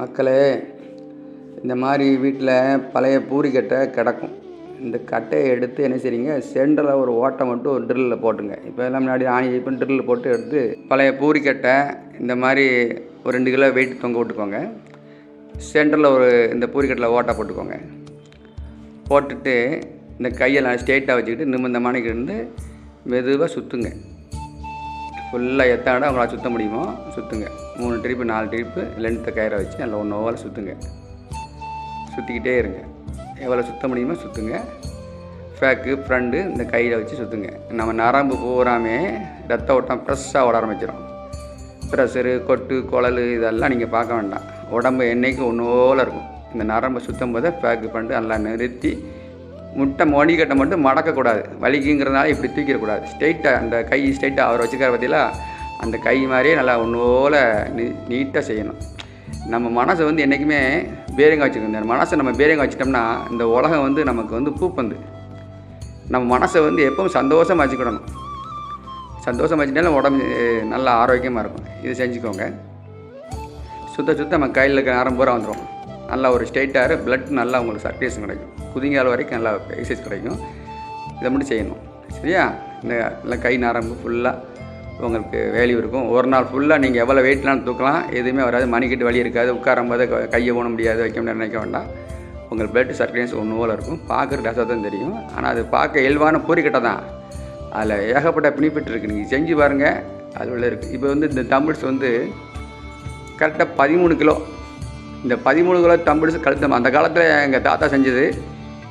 மக்களே இந்த மாதிரி வீட்டில் பழைய பூரிக்கட்டை கிடக்கும். இந்த கட்டையை எடுத்து என்ன செய்றீங்க? சென்டரில் ஒரு ஓட்டை மட்டும் ஒரு ட்ரில்லில் போட்டுங்க இப்போ எல்லாம் முன்னாடி ஆணி இப்போ ட்ரில்லில் போட்டு எடுத்து பழைய பூரிக்கட்டை இந்த மாதிரி ஒரு ரெண்டு கிலோ வெயிட் தொங்க விட்டுக்கோங்க. சென்டரில் ஒரு இந்த பூரிக்கட்டில் ஓட்டை போட்டுக்கோங்க. போட்டுட்டு இந்த கையெல்லாம் ஸ்ட்ரெயிட்டாக வச்சுக்கிட்டு நிமிர்ந்த மாணிக்கு இருந்து மெதுவாக சுற்றுங்க ஃபுல்லாக எத்தனை அவங்களால உங்களால் சுற்ற முடியுமோ சுற்றுங்க மூணு ட்ரிப்பு நாலு ட்ரிப்பு லென்த்தை கயிறை வச்சு நல்லா ஒன்று ஓவரில் சுற்றுங்க சுற்றிக்கிட்டே இருங்க. எவ்வளோ சுற்ற முடியுமோ சுற்றுங்க ஃபேக்கு ஃப்ரண்டு இந்த கையில் வச்சு சுற்றுங்க நம்ம நரம்பு பூராமே ரத்த ஓட்டம் ஃப்ரெஷ்ஷாக ஓட ஆரம்பிச்சிடும் ப்ரெஷரு கொட்டு குழல் இதெல்லாம் நீங்கள் பார்க்க வேண்டாம். உடம்பு என்றைக்கும் ஒன்று இருக்கும். இந்த நரம்பை சுற்றும் போதே ஃபேக்கு ஃப்ரெண்டு நல்லா நிறுத்தி முட்டை மணிக்கட்டை மட்டும் மடக்கக்கூடாது. வலிக்குங்கிறதுனால இப்படி தூக்கிடக்கூடாது. ஸ்ட்ரெயிட்டாக அந்த கை ஸ்ட்ரெயிட்டாக அவர் வச்சுக்கிற பற்றிலாம் அந்த கை மாதிரியே நல்லா ஒன்றோல நீ நீட்டாக செய்யணும். நம்ம மனசை வந்து என்றைக்குமே பேரிங்க வச்சுக்கணும். இந்த மனசை நம்ம பேரிங்க வச்சிட்டோம்னா இந்த உலகம் வந்து நமக்கு வந்து பூப்பந்து. நம்ம மனசை வந்து எப்பவும் சந்தோஷமாக வச்சுக்கிடணும். சந்தோஷமாக வச்சுட்டாலும் உடம்பு நல்லா ஆரோக்கியமாக இருக்கும். இது செஞ்சுக்கோங்க. சுத்த சுத்த நம்ம கையில் இருக்கிற நேரம் பூரா வந்துடும் நல்லா ஒரு ஸ்ட்ரெயிட்டாக பிளட் நல்லா உங்களுக்கு சர்க்குலேஷன் கிடைக்கும். குதிங்கால் வரைக்கும் நல்லா எக்ஸசைஸ் கிடைக்கும். இதை மட்டும் செய்யணும். சரியா? இந்த நல்லா கை நரம்பு ஃபுல்லாக உங்களுக்கு வேல்யூ இருக்கும். ஒரு நாள் ஃபுல்லாக நீங்கள் எவ்வளோ வெயிட்லாம் தூக்கலாம். எதுவுமே வராது. மணிக்கிட்டு வழி இருக்காது. உட்காரும்போது கையை ஓட முடியாது. வைக்க முடியாது நினைக்க வேண்டாம். உங்கள் பிளட் சர்க்குலேஷன் ஒன்றுவோல் இருக்கும். பார்க்குற டசாக தான் தெரியும். ஆனால் அது பார்க்க இயல்பான பூரிக்கட்டை தான். அதில் ஏகப்பட்ட பெனிஃபிட் இருக்குது நீங்கள் செஞ்சு பாருங்கள் அது உள்ள இருக்குது இப்போ வந்து இந்த தமிழ்ஸ் வந்து கரெக்டாக பதிமூணு கிலோ இந்த பதிமூணு கிலோ தம்பிள்ஸ் கழுத்து அந்த காலத்தில் எங்கள் தாத்தா செஞ்சது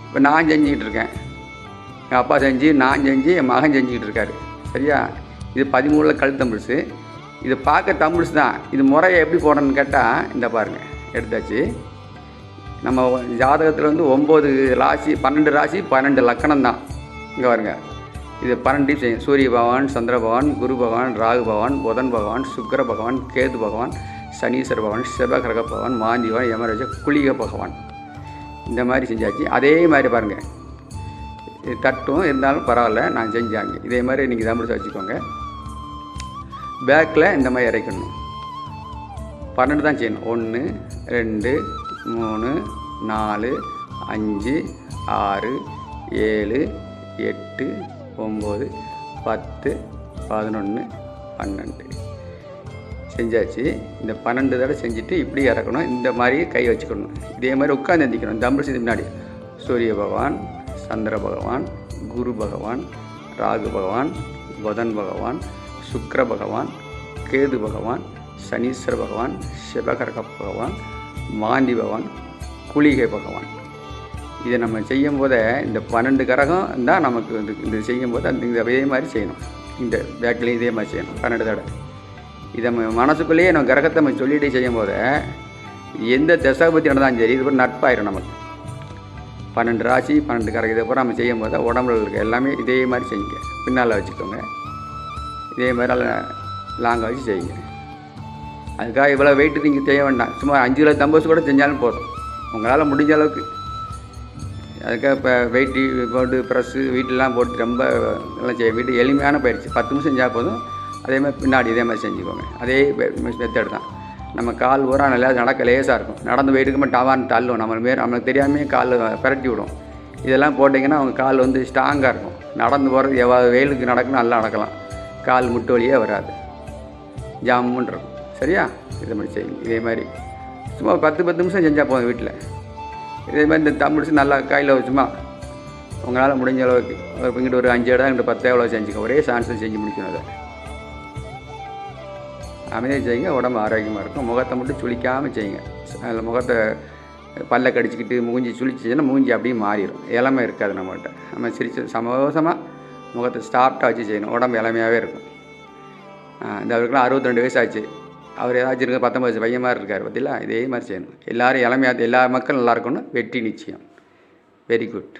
இப்போ நான் செஞ்சுக்கிட்டு இருக்கேன். எங்கள் அப்பா செஞ்சு நான் செஞ்சு என் மகன் செஞ்சுக்கிட்டு இருக்காரு. சரியா? இது பதிமூணுல கல் இது பார்க்க தம்பிள்ஸ் தான். இது முறையை எப்படி போடணும்னு கேட்டால் இந்த பாருங்கள் எடுத்தாச்சு. நம்ம ஜாதகத்தில் வந்து ஒம்பது ராசி பன்னெண்டு ராசி பன்னெண்டு லக்கணம் தான். இங்கே பாருங்க. இது பன்னெண்டு செய்யும் சூரிய பகவான் சந்திர பகவான் குரு பகவான் ராகு பகவான் புதன் பகவான் சுக்கர பகவான் கேது பகவான் சனீஸ்வர பகவான் சிவகிரக பகவான் மாந்தி யமராஜ குளிக பகவான். இந்த மாதிரி செஞ்சாச்சு. அதே மாதிரி பாருங்கள் தட்டும் இருந்தாலும் பரவாயில்ல நான் செஞ்சாங்க இதே மாதிரி நீங்கள் தமிழ் வச்சுக்கோங்க. பேக்கில் இந்த மாதிரி இறைக்கணும். பன்னெண்டு தான் செய்யணும். ஒன்று ரெண்டு மூணு நாலு அஞ்சு ஆறு ஏழு எட்டு ஒம்பது பத்து பதினொன்று பன்னெண்டு. செஞ்சாச்சு. இந்த பன்னெண்டு தடவை செஞ்சுட்டு இப்படி இறக்கணும். இந்த மாதிரி கை வச்சுக்கணும். இதே மாதிரி உட்காந்து எந்திக்கணும் தம்பு முன்னாடி. சூரிய பகவான் சந்திர பகவான் குரு பகவான் ராகு பகவான் புதன் பகவான் சுக்கர பகவான் கேது பகவான் சனீஸ்வர பகவான் சிவகரக பகவான் மாந்தி பகவான் குளிகை பகவான். இதை நம்ம செய்யும் போதே இந்த பன்னெண்டு கரகம் தான் நமக்கு இந்த இந்த செய்யும் போது அந்த இந்த இதே மாதிரி செய்யணும். இந்த பேக்கிலையும் இதே மாதிரி செய்யணும். பன்னெண்டு தடவை. இதை நம்ம மனசுக்குள்ளேயே நம்ம கிரகத்தை நம்ம சொல்லிட்டு செய்யும் போது எந்த தசாபதி நடந்தாலும் சரி இது ஒரு நட்பாயிரும் நமக்கு. பன்னெண்டு ராசி பன்னெண்டு கரகம் இதை பூரா நம்ம செய்யும் போது உடம்புல இருக்க எல்லாமே இதே மாதிரி செய்யுங்க. பின்னால் வச்சுக்கோங்க. இதே மாதிரி நல்லா லாங்காக வச்சு செய்யுங்க. அதுக்காக இவ்வளோ வெயிட்டு நீங்கள் செய்ய வேண்டாம். சும்மா அஞ்சு கிலோ தம்பஸ் கூட செஞ்சாலும் போதும். உங்களால் முடிஞ்ச அளவுக்கு. அதுக்காக இப்போ வெயிட்டு போட்டு ப்ரெஸ்ஸு வீட்டிலலாம் போட்டு ரொம்ப எல்லாம் செய்ய வீட்டு எளிமையான பயிற்சி. பத்து நிமிஷம் செஞ்சால் போதும். அதே மாதிரி பின்னாடி இதே மாதிரி செஞ்சுக்கோங்க. அதே மெத்தட் தான். நம்ம கால் ஊரா நல்லா நடக்க லேசாக இருக்கும். நடந்து போயிட்டு டவான்னு தள்ளும். நம்ம மாரி நம்மளுக்கு தெரியாமே கால் பிரட்டி விடும். இதெல்லாம் போட்டிங்கன்னா அவங்க கால் வந்து ஸ்ட்ராங்காக இருக்கும். நடந்து போகிறது எவ்வளோ வெயிலுக்கு நடக்கணும் நல்லா நடக்கலாம். கால் முட்டு வழியே வராது. ஜாமுன்றும் இருக்கும். சரியா? இதை மாதிரி செய்யுங்க இதே மாதிரி. சும்மா பத்து பத்து நிமிஷம் செஞ்சால் போதும் வீட்டில். இதே மாதிரி இந்த தம்பிடிச்சு நல்லா கையில் வச்சுமா உங்களால் முடிஞ்ச அளவுக்கு ஒரு இங்கிட்ட ஒரு அஞ்சு இடம் இங்கிட்ட பத்து எவ்வளோ செஞ்சுக்க. ஒரே சான்ஸில் செஞ்சு முடிக்கணும் அதை. அமைதியாக செய்யுங்க உடம்பு ஆரோக்கியமாக இருக்கும். முகத்தை மட்டும் சுளிக்காமல் செய்யுங்க. அதில் முகத்தை பல்ல கடிச்சிக்கிட்டு மூஞ்சி சுளிச்சுன்னா மூஞ்சி அப்படியே மாறிடும். இளமை இருக்காது நம்மகிட்ட. நம்ம சிரிச்சு சமோசமாக முகத்தை ஸ்டாப்டாக வச்சு செய்யணும். உடம்பு இளமையாகவே இருக்கும். இந்த அவருக்குலாம் அறுபத்தி ரெண்டு வயசு ஆச்சு. அவர் ஏதாச்சும் இருக்க பத்தொம்பது வயசு பையன் மாதிரி இருக்கார் பார்த்தீங்களா இதே மாதிரி செய்யணும். எல்லோரும் இளமையாக எல்லா மக்களும் நல்லா இருக்கணும் வெற்றி நிச்சயம். Very good